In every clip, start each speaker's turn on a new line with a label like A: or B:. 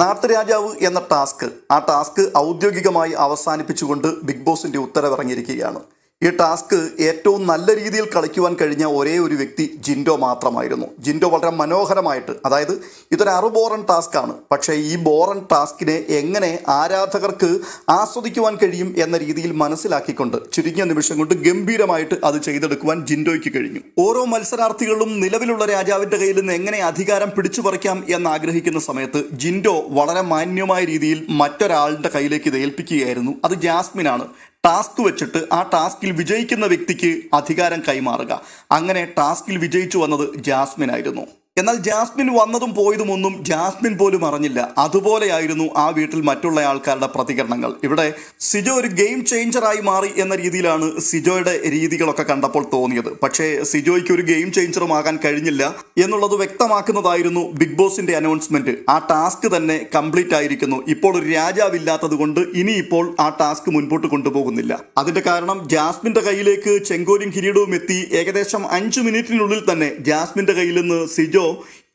A: നാട്ടുരാജാവ് എന്ന ടാസ്ക് ആ ടാസ്ക് ഔദ്യോഗികമായി അവസാനിപ്പിച്ചുകൊണ്ട് ബിഗ് ബോസിന്റെ ഉത്തരവിറങ്ങിയിരിക്കുകയാണ്. ഈ ടാസ്ക് ഏറ്റവും നല്ല രീതിയിൽ കളിക്കുവാൻ കഴിഞ്ഞ ഒരേ ഒരു വ്യക്തി ജിൻഡോ മാത്രമായിരുന്നു. ജിൻഡോ വളരെ മനോഹരമായിട്ട് അതായത് ഇതൊരു അറു ബോറൻ ടാസ്ക് ആണ് പക്ഷേ ഈ ബോറൻ ടാസ്കിനെ എങ്ങനെ ആരാധകർക്ക് ആസ്വദിക്കുവാൻ കഴിയും എന്ന രീതിയിൽ മനസ്സിലാക്കിക്കൊണ്ട് ചുരുങ്ങിയ നിമിഷം കൊണ്ട് ഗംഭീരമായിട്ട് അത് ചെയ്തെടുക്കുവാൻ ജിൻഡോയ്ക്ക് കഴിഞ്ഞു. ഓരോ മത്സരാർത്ഥികളും നിലവിലുള്ള രാജാവിന്റെ കയ്യിൽ നിന്ന് എങ്ങനെ അധികാരം പിടിച്ചു പറിക്കാം എന്ന് ആഗ്രഹിക്കുന്ന സമയത്ത് ജിൻഡോ വളരെ മാന്യമായ രീതിയിൽ മറ്റൊരാളുടെ കയ്യിലേക്ക് ഇത് ഏൽപ്പിക്കുകയായിരുന്നു. അത് ജാസ്മിനാണ്. ടാസ്ക് വെച്ചിട്ട് ആ ടാസ്കിൽ വിജയിക്കുന്ന വ്യക്തിക്ക് അധികാരം കൈമാറുക. അങ്ങനെ ടാസ്കിൽ വിജയിച്ചു വന്നത് ജാസ്മിൻ ആയിരുന്നു എന്നാൽ ജാസ്മിൻ വന്നതും പോയതും ഒന്നും ജാസ്മിൻ പോലും അറിഞ്ഞില്ല. അതുപോലെയായിരുന്നു ആ വീട്ടിൽ മറ്റുള്ള ആൾക്കാരുടെ പ്രതികരണങ്ങൾ. ഇവിടെ സിജോ ഒരു ഗെയിം ചേഞ്ചറായി മാറി എന്ന രീതിയിലാണ് സിജോയുടെ രീതികളൊക്കെ കണ്ടപ്പോൾ തോന്നിയത്. പക്ഷേ സിജോയ്ക്ക് ഒരു ഗെയിം ചേഞ്ചറും ആകാൻ കഴിഞ്ഞില്ല എന്നുള്ളത് വ്യക്തമാക്കുന്നതായിരുന്നു ബിഗ് ബോസിന്റെ അനൗൺസ്മെന്റ്. ആ ടാസ്ക് തന്നെ കംപ്ലീറ്റ് ആയിരിക്കുന്നു. ഇപ്പോൾ ഒരു രാജാവില്ലാത്തത് കൊണ്ട് ഇനിയിപ്പോൾ ആ ടാസ്ക് മുൻപോട്ട് കൊണ്ടുപോകുന്നില്ല. അതിന്റെ കാരണം ജാസ്മിന്റെ കയ്യിലേക്ക് ചെങ്കോലും കിരീടവും എത്തി. ഏകദേശം അഞ്ചു മിനിറ്റിനുള്ളിൽ തന്നെ ജാസ്മിന്റെ കയ്യിൽ നിന്ന് സിജോ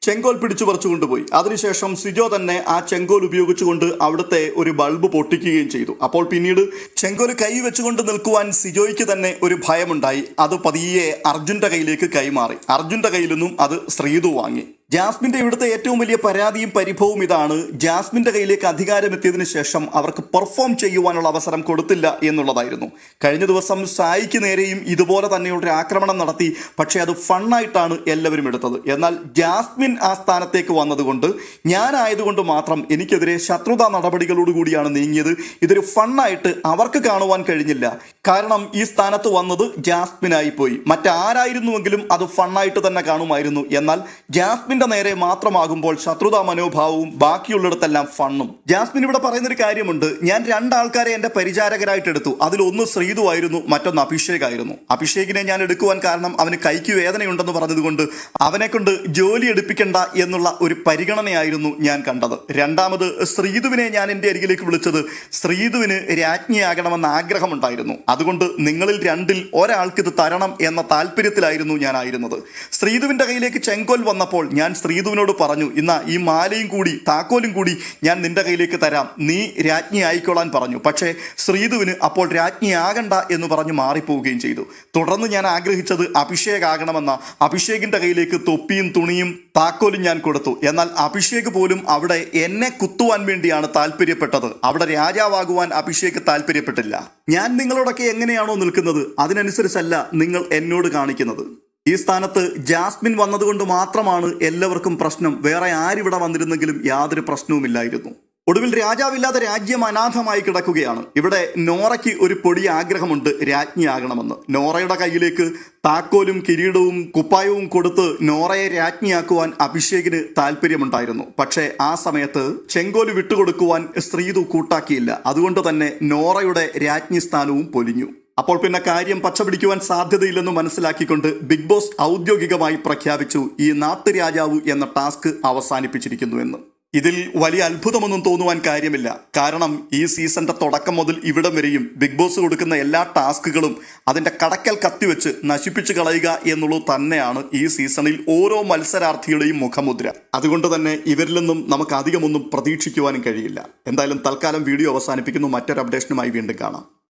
A: ചെങ്കോൽ പിടിച്ചു പറിച്ചു കൊണ്ടുപോയി. അതിനുശേഷം സിജോ തന്നെ ആ ചെങ്കോൽ ഉപയോഗിച്ചുകൊണ്ട് അവിടുത്തെ ഒരു ബൾബ് പൊട്ടിക്കുകയും ചെയ്തു. അപ്പോൾ പിന്നീട് ചെങ്കോൽ കൈ വെച്ചുകൊണ്ട് നിൽക്കുവാൻ സിജോയ്ക്ക് തന്നെ ഒരു ഭയമുണ്ടായി. അത് പതിയെ അർജുന്റെ കയ്യിലേക്ക് കൈമാറി. അർജുന്റെ കയ്യിൽ നിന്നും അത് ശ്രീതു വാങ്ങി. ജാസ്മിന്റെ ഇവിടുത്തെ ഏറ്റവും വലിയ പരാതിയും പരിഭവവും ഇതാണ്. ജാസ്മിന്റെ കയ്യിലേക്ക് അധികാരമെത്തിയതിനു ശേഷം അവർക്ക് പെർഫോം ചെയ്യുവാനുള്ള അവസരം കൊടുത്തില്ല എന്നുള്ളതായിരുന്നു. കഴിഞ്ഞ ദിവസം സായിക്ക് നേരെയും ഇതുപോലെ തന്നെയുള്ള ആക്രമണം നടത്തി പക്ഷേ അത് ഫണ്ണായിട്ടാണ് എല്ലാവരും എടുത്തത്. എന്നാൽ ജാസ്മിൻ ആ സ്ഥാനത്തേക്ക് വന്നതുകൊണ്ട് ഞാനായതുകൊണ്ട് മാത്രം എനിക്കെതിരെ ശത്രുതാ നടപടികളോടുകൂടിയാണ് നീങ്ങിയത്. ഇതൊരു ഫണ്ണായിട്ട് അവർക്ക് കാണുവാൻ കഴിഞ്ഞില്ല. കാരണം ഈ സ്ഥാനത്ത് വന്നത് ജാസ്മിനായി പോയി. മറ്റാരായിരുന്നുവെങ്കിലും അത് ഫണ്ണായിട്ട് തന്നെ കാണുമായിരുന്നു. എന്നാൽ ജാസ്മിന്റെ നേരെ മാത്രമാകുമ്പോൾ ശത്രുതാ മനോഭാവവും ബാക്കിയുള്ളിടത്തെല്ലാം ഫണ്ണും. ജാസ്മിൻ ഇവിടെ പറയുന്നൊരു കാര്യമുണ്ട്. ഞാൻ രണ്ടാൾക്കാരെ എന്റെ പരിചാരകരായിട്ട് എടുത്തു. അതിലൊന്ന് ശ്രീതു ആയിരുന്നു മറ്റൊന്ന് അഭിഷേക് ആയിരുന്നു. അഭിഷേകിനെ ഞാൻ എടുക്കുവാൻ കാരണം അവന് കൈക്ക് വേദനയുണ്ടെന്ന് പറഞ്ഞതുകൊണ്ട് അവനെ കൊണ്ട് ജോലി എടുപ്പിക്കണ്ട എന്നുള്ള ഒരു പരിഗണനയായിരുന്നു ഞാൻ കണ്ടത്. രണ്ടാമത് ശ്രീതുവിനെ ഞാൻ എന്റെ അരികിലേക്ക് വിളിച്ചത് ശ്രീതുവിന് രാജ്ഞിയാകണമെന്ന ആഗ്രഹമുണ്ടായിരുന്നു. അതുകൊണ്ട് നിങ്ങളിൽ രണ്ടിൽ ഒരാൾക്ക് ഇത് തരണം എന്ന താല്പര്യത്തിലായിരുന്നു ഞാനായിരുന്നത് ശ്രീധുവിന്റെ കയ്യിലേക്ക് ചെങ്കോൽ വന്നപ്പോൾ ഞാൻ ശ്രീധുവിനോട് പറഞ്ഞു ഇന്ന ഈ മാലയും കൂടി താക്കോലും കൂടി ഞാൻ നിന്റെ കയ്യിലേക്ക് തരാം. നീ രാജ്ഞി ആയിക്കൊള്ളാൻ പറഞ്ഞു. പക്ഷേ ശ്രീധുവിന് അപ്പോൾ രാജ്ഞിയാകണ്ട എന്ന് പറഞ്ഞ് മാറിപ്പോവുകയും ചെയ്തു. തുടർന്ന് ഞാൻ ആഗ്രഹിച്ചത് അഭിഷേക് ആകണമെന്ന അഭിഷേകിന്റെ കയ്യിലേക്ക് തൊപ്പിയും തുണിയും താക്കോലും ഞാൻ കൊടുത്തു. എന്നാൽ അഭിഷേക് പോലും അവിടെ എന്നെ കുത്തുവാൻ വേണ്ടിയാണ് താല്പര്യപ്പെട്ടത്. അവിടെ രാജാവാകുവാൻ അഭിഷേക് താല്പര്യപ്പെട്ടില്ല. ഞാൻ നിങ്ങളോടൊക്കെ എങ്ങനെയാണോ നിൽക്കുന്നത്? അതിനനുസരിച്ചല്ല നിങ്ങൾ എന്നോട് കാണിക്കുന്നത്. ഈ സ്ഥാനത്ത് ജാസ്മിൻ വന്നതുകൊണ്ട് മാത്രമാണ് എല്ലാവർക്കും പ്രശ്നം. വേറെ ആരിവിടെ വന്നിരുന്നെങ്കിലും യാതൊരു പ്രശ്നവുമില്ലായിരുന്നു. ഒടുവിൽ രാജാവില്ലാതെ രാജ്യം അനാഥമായി കിടക്കുകയാണ്. ഇവിടെ നോറയ്ക്ക് ഒരു പൊടി ആഗ്രഹമുണ്ട് രാജ്ഞിയാകണമെന്ന്. നോറയുടെ കയ്യിലേക്ക് താക്കോലും കിരീടവും കുപ്പായവും കൊടുത്ത് നോറയെ രാജ്ഞിയാക്കുവാൻ അഭിഷേകിന് താല്പര്യമുണ്ടായിരുന്നു പക്ഷേ ആ സമയത്ത് ചെങ്കോൽ വിട്ടുകൊടുക്കുവാൻ സ്ത്രീതു കൂട്ടാക്കിയില്ല. അതുകൊണ്ട് തന്നെ നോറയുടെ രാജ്ഞി സ്ഥാനവും പൊലിഞ്ഞു. അപ്പോൾ പിന്നെ കാര്യം പച്ചപിടിക്കുവാൻ സാധ്യതയില്ലെന്ന് മനസ്സിലാക്കിക്കൊണ്ട് ബിഗ് ബോസ് ഔദ്യോഗികമായി പ്രഖ്യാപിച്ചു ഈ നാട്ടുരാജാവ് എന്ന ടാസ്ക് അവസാനിപ്പിച്ചിരിക്കുന്നു എന്ന്. ഇതിൽ വലിയ അത്ഭുതമൊന്നും തോന്നുവാൻ കാര്യമില്ല. കാരണം ഈ സീസണിന്റെ തുടക്കം മുതൽ ഇവിടം വരെയും ബിഗ് ബോസ് കൊടുക്കുന്ന എല്ലാ ടാസ്കുകളും അതിന്റെ കടക്കൽ കത്തിവെച്ച് നശിപ്പിച്ചു കളയുക എന്നുള്ളത് തന്നെയാണ് ഈ സീസണിൽ ഓരോ മത്സരാർത്ഥിയുടെയും മുഖമുദ്ര. അതുകൊണ്ട് തന്നെ ഇവരിൽ നിന്നും നമുക്ക് അധികമൊന്നും പ്രതീക്ഷിക്കുവാനും കഴിയില്ല. എന്തായാലും തൽക്കാലം വീഡിയോ അവസാനിപ്പിക്കുന്നു. മറ്റൊരു അപ്ഡേഷനുമായി വീണ്ടും കാണാം.